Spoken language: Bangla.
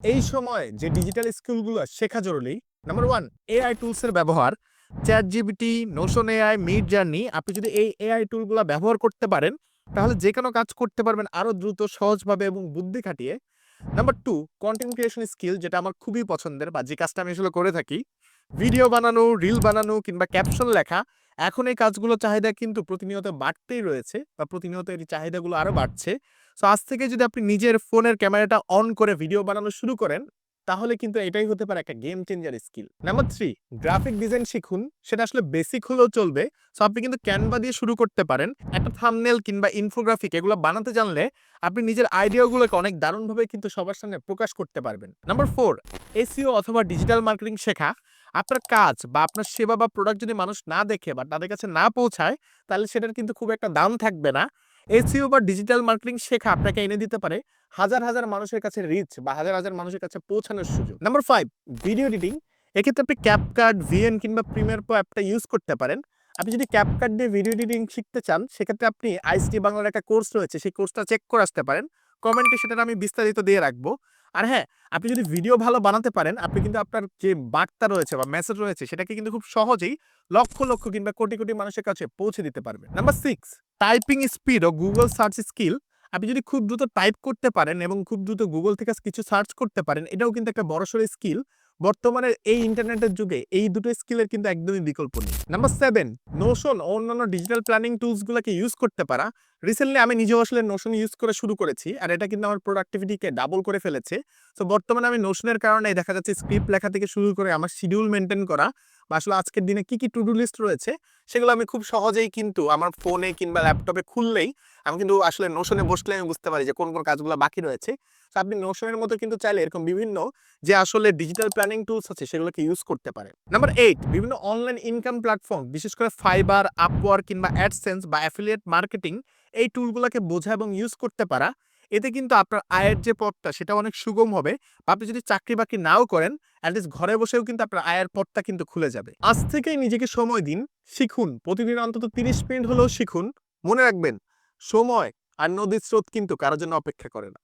এই সময় যে ডিজিটাল স্কিলগুলো শেখা জরুরি নাম্বার ওয়ান এআই টুলসের ব্যবহার। Chat GPT Notion AI Midjourney আপনি যদি এই এআই টুলগুলো ব্যবহার করতে পারেন, তাহলে যে কোনো কাজ করতে পারবেন আরও দ্রুত, সহজভাবে এবং বুদ্ধি খাটিয়ে। Number two content creation skill যেটা আমার খুবই পছন্দের বা যে কাজটা আমি আসলে করে থাকি। ভিডিও বানানো রিল বানানো কিংবা ক্যাপশন লেখা এখন এই কাজগুলো চাহিদা কিন্তু প্রতিনিয়ত বাড়তেই রয়েছে বা প্রতিনিয়ত এই চাহিদাগুলো আরও বাড়ছে। সো আজ থেকে যদি আপনি নিজের ফোনের ক্যামেরাটা অন করে ভিডিও বানানো শুরু করেন, তাহলে কিন্তু এটাই হতে পারে একটা game changer skill number three graphic design শিখুন। সেটা আসলে বেসিক হলেও চলবে। সো আপনি কিন্তু ক্যানভা দিয়ে শুরু করতে পারেন। একটা থামনেল কিংবা ইনফোগ্রাফিক এগুলো বানাতে জানলে আপনি নিজের আইডিয়াগুলোকে অনেক দারুণভাবে কিন্তু সবার সামনে প্রকাশ করতে পারবেন। নাম্বার ফোর এসিও অথবা ডিজিটাল মার্কেটিং শেখা। আপনার কাজ বা আপনার সেবা বা প্রোডাক্ট যদি মানুষ না দেখে বা তাদের কাছে না পৌঁছায়, তাহলে সেটার কিন্তু খুব একটা দাম থাকবে না। এসিও বা ডিজিটাল মার্কেটিং শেখা আপনাকে এনে দিতে পারে হাজার হাজার মানুষের কাছে রিচ বা হাজার হাজার মানুষের কাছে পৌঁছানোর সুযোগ। নাম্বার ফাইভ ভিডিও এডিটিং এক্ষেত্রে আপনি ক্যাপকার্ড ভিএন কিংবা প্রিমিয়ার প্রো অ্যাপটা ইউজ করতে পারেন। আপনি যদি ক্যাপকার্ড দিয়ে ভিডিও এডিটিং শিখতে চান, সেক্ষেত্রে আপনি আইসটি বাংলার একটা কোর্স রয়েছে, সেই কোর্সটা চেক করে আসতে পারেন। কমেন্টে সেটা আমি বিস্তারিত দিয়ে রাখব। আর হ্যাঁ আপনি যদি ভিডিও ভালো বানাতে পারেন, আপনি কিন্তু আপনার যে বার্তা রয়েছে বা মেসেজ রয়েছে, সেটাকে কিন্তু খুব সহজেই লক্ষ লক্ষ কিংবা কোটি কোটি মানুষের কাছে পৌঁছে দিতে পারবেন। নাম্বার সিক্স টাইপিং স্পিড ও গুগল সার্চ স্কিল আপনি যদি খুব দ্রুত টাইপ করতে পারেন এবং খুব দ্রুত গুগল থেকে কিছু সার্চ করতে পারেন, এটাও কিন্তু একটা বড়সড় স্কিল বর্তমানে এই ইন্টারনেটের যুগে এই দুটো স্কিলের কিন্তু একদমই বিকল্প নেই। নাম্বার সেভেন নোশন অন্যান্য ডিজিটাল প্ল্যানিং টুলসগুলোকে ইউজ করতে পারা। রিসেন্টলি আমি নিজেও আসলে নোশন ইউজ করে শুরু করেছি, আর এটা কিন্তু আমার প্রোডাক্টিভিটিকে ডাবল করে ফেলেছে। তো বর্তমানে আমি নোশনের কারণে দেখা যাচ্ছে স্ক্রিপ্ট লেখা থেকে শুরু করে আমার শিডিউল মেনটেন করা বা আসলে আজকের দিনে কি কি টু ডু লিস্ট রয়েছে, সেগুলো আমি খুব সহজেই কিন্তু আমার ফোনে কিংবা ল্যাপটপে খুললেই আমি কিন্তু আসলে নোশনে বসলে আমি বুঝতে পারি যে কোন কোন কাজগুলো বাকি রয়েছে। তো আপনি নোশনের মতো কিন্তু চাইলে এরকম বিভিন্ন যে আসলে ডিজিটাল প্ল্যানিং টুলস আছে সেগুলোকে ইউজ করতে পারে নাম্বার এইট বিভিন্ন অনলাইন ইনকাম প্ল্যাটফর্ম বিশেষ করে ফাইবার আপওয়ার কিংবা অ্যাডসেন্স বা অ্যাফিলিয়েট মার্কেটিং এই টুলগুলোকে বোঝা এবং ইউজ করতে পারা, এতে কিন্তু আপনার আয়ের যে পথটা সেটা অনেক সুগম হবে। আপনি যদি চাকরি বাকরি নাও করেন অ্যাটলিস্ট ঘরে বসেও কিন্তু আপনার আয়ের পথটা কিন্তু খুলে যাবে। আজ থেকেই নিজেকে সময় দিন, শিখুন। প্রতিদিন অন্তত তিরিশ মিনিট হলেও শিখুন। মনে রাখবেন, সময় আর নদীর স্রোত কিন্তু কারোর জন্য অপেক্ষা করে না।